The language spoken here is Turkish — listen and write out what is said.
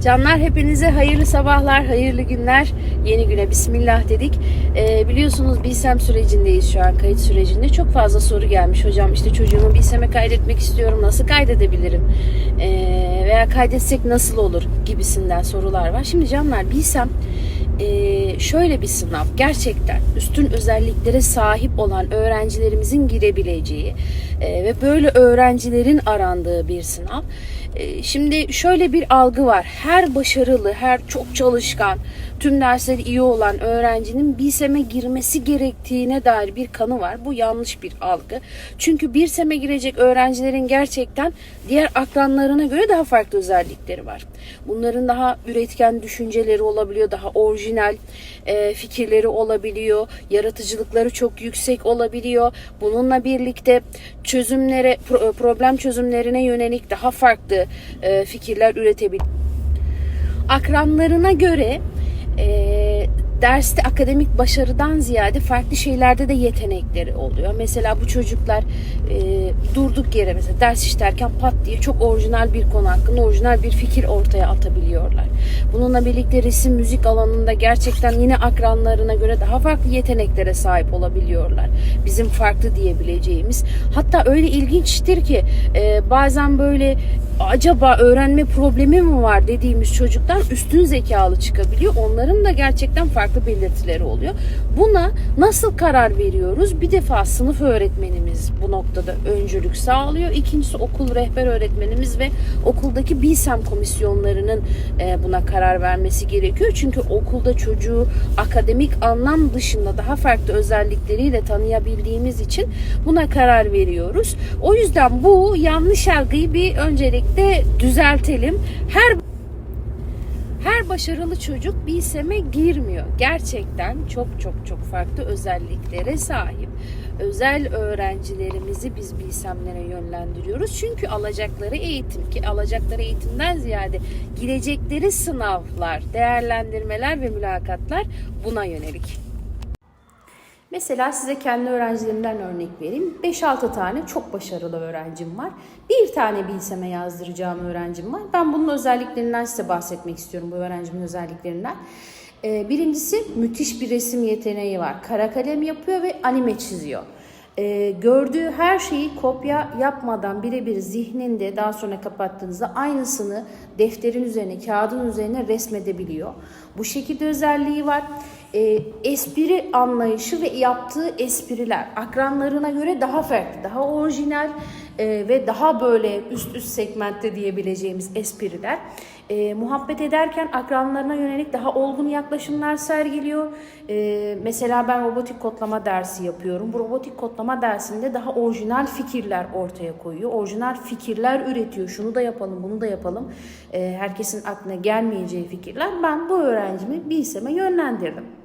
Canlar hepinize hayırlı sabahlar, hayırlı günler. Yeni güne bismillah dedik. Ee, biliyorsunuz Bilsem sürecindeyiz şu an, kayıt sürecinde. Çok fazla soru gelmiş. Hocam işte çocuğumu Bilsem'e kaydetmek istiyorum. Nasıl kaydedebilirim? Ee, veya kaydetsek nasıl olur? Gibisinden sorular var. Şimdi canlar Bilsem e, şöyle bir sınav. Gerçekten üstün özelliklere sahip olan öğrencilerimizin girebileceği e, ve böyle öğrencilerin arandığı bir sınav. E, Şimdi şöyle bir algı var. Her başarılı, her çok çalışkan, tüm dersleri iyi olan öğrencinin BİSEM'e girmesi gerektiğine dair bir kanı var. Bu yanlış bir algı. Çünkü BİSEM'e girecek öğrencilerin gerçekten diğer akranlarına göre daha farklı özellikleri var. Bunların daha üretken düşünceleri olabiliyor, daha orijinal e, fikirleri olabiliyor, yaratıcılıkları çok yüksek olabiliyor. Bununla birlikte çözümlere, pro- problem çözümlerine yönelik daha farklı e, fikirler üretebiliyor akranlarına göre e, derste akademik başarıdan ziyade farklı şeylerde de yetenekleri oluyor. Mesela bu çocuklar e, durduk yere mesela ders işlerken pat diye çok orijinal bir konu hakkında orijinal bir fikir ortaya atabiliyorlar. Bununla birlikte resim müzik alanında gerçekten yine akranlarına göre daha farklı yeteneklere sahip olabiliyorlar. Bizim farklı diyebileceğimiz. Hatta öyle ilginçtir ki e, bazen böyle acaba öğrenme problemi mi var dediğimiz çocuktan üstün zekalı çıkabiliyor. Onların da gerçekten farklı belirtileri oluyor. Buna nasıl karar veriyoruz? Bir defa sınıf öğretmenimiz bu noktada öncülük sağlıyor. İkincisi okul rehber öğretmenimiz ve okuldaki BİSEM komisyonlarının e, buna karar vermesi gerekiyor. Çünkü okulda çocuğu akademik anlam dışında daha farklı özellikleriyle tanıyabildiğimiz için buna karar veriyoruz. O yüzden bu yanlış algıyı bir öncelikle düzeltelim. Her her başarılı çocuk BİSEM'e girmiyor. Gerçekten çok çok çok farklı özelliklere sahip. Özel öğrencilerimizi biz BİSEM'lere yönlendiriyoruz. Çünkü alacakları eğitim ki alacakları eğitimden ziyade girecekleri sınavlar, değerlendirmeler ve mülakatlar buna yönelik. Mesela size kendi öğrencilerimden örnek vereyim. 5-6 tane çok başarılı öğrencim var. Bir tane bilseme yazdıracağım öğrencim var. Ben bunun özelliklerinden size bahsetmek istiyorum bu öğrencimin özelliklerinden. Ee, Birincisi müthiş bir resim yeteneği var. Kara kalem yapıyor ve anime çiziyor. Ee, gördüğü her şeyi kopya yapmadan birebir zihninde daha sonra kapattığınızda aynısını defterin üzerine, kağıdın üzerine resmedebiliyor. Bu şekilde özelliği var. Ee, espri anlayışı ve yaptığı espriler akranlarına göre daha farklı, daha orijinal e, ve daha böyle üst üst segmentte diyebileceğimiz espriler. E, muhabbet ederken akranlarına yönelik daha olgun yaklaşımlar sergiliyor. E, mesela ben robotik kodlama dersi yapıyorum. Bu robotik kodlama dersinde daha orijinal fikirler ortaya koyuyor. Orijinal fikirler üretiyor. Şunu da yapalım, bunu da yapalım. E, herkesin aklına gelmeyeceği fikirler. Ben bu öğrencimi BİSEM'e yönlendirdim.